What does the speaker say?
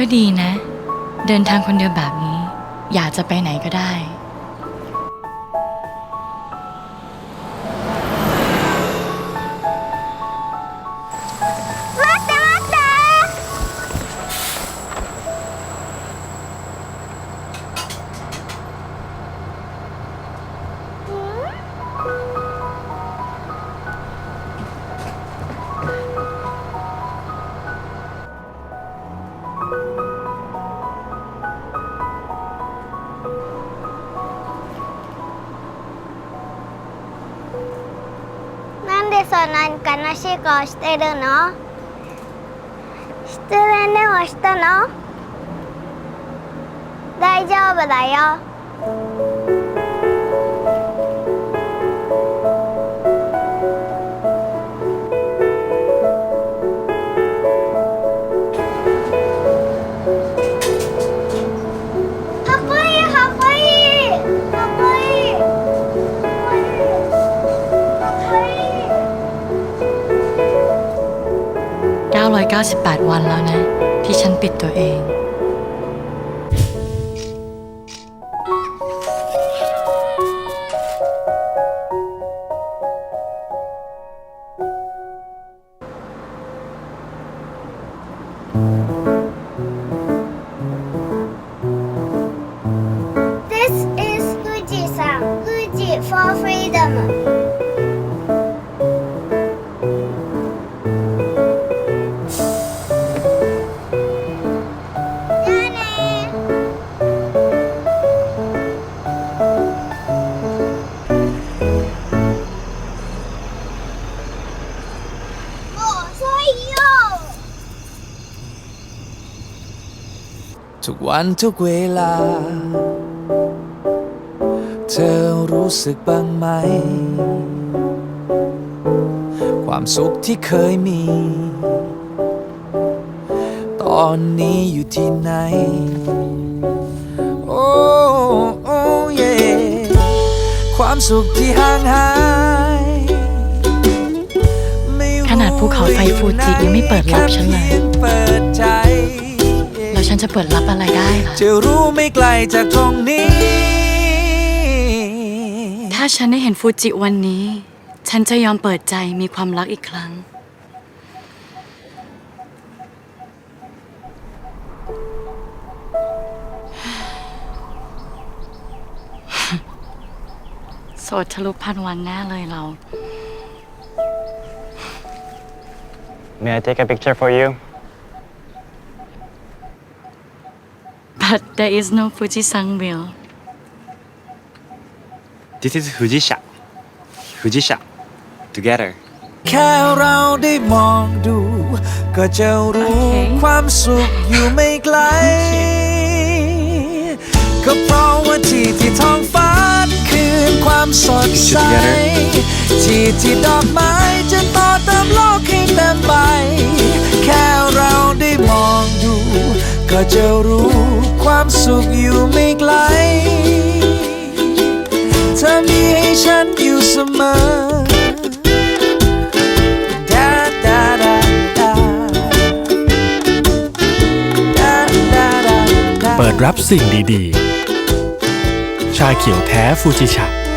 ก็ดีนะ เดินทางคนเดียวแบบนี้ อยากจะไปไหนก็ได้ そんなに悲しい顔してるの？失恋でもしたの？大丈夫だよ。98 วันแล้วนะ ที่ฉันปิดตัวเอง This is Fuji Sound, Fuji for freedom. ทุกวันทุกเวลา เธอรู้สึกบ้างไหม ความสุขที่เคยมี ตอนนี้อยู่ที่ไหน โอ้โอ้เย่ความสุขที่ห่างหายขนาดภูเขาไฟฟูจิยังไม่เปิดรับฉันเลย ฉันจะเปิดรับอะไรได้ล่ะ จะรู้ไม่ไกลจากตรงนี้ ถ้าฉันได้เห็นฟูจิวันนี้ ฉันจะยอมเปิดใจมีความรักอีกครั้ง โสดทะลุพันวันแน่เลยเรา May I take a picture for you? There is no Fuji-san will This is Fujisha. Fujisha. Together. แค่เราได้มองดู ก็จะรู้โอเคความสุขอยู่ไม่ไกล ก็เพราะว่าที่ที่ท้องฟ้าคืนความสดใสที่ที่ดอกไม้จะต่อเติมโลกให้เต็ ก็จะรู้ความสุขอยู่ไม่ไกล เธอมีให้ฉันอยู่เสมอปิดรับสิ่งดีๆ ชาเขียวแท้ฟูจิชะ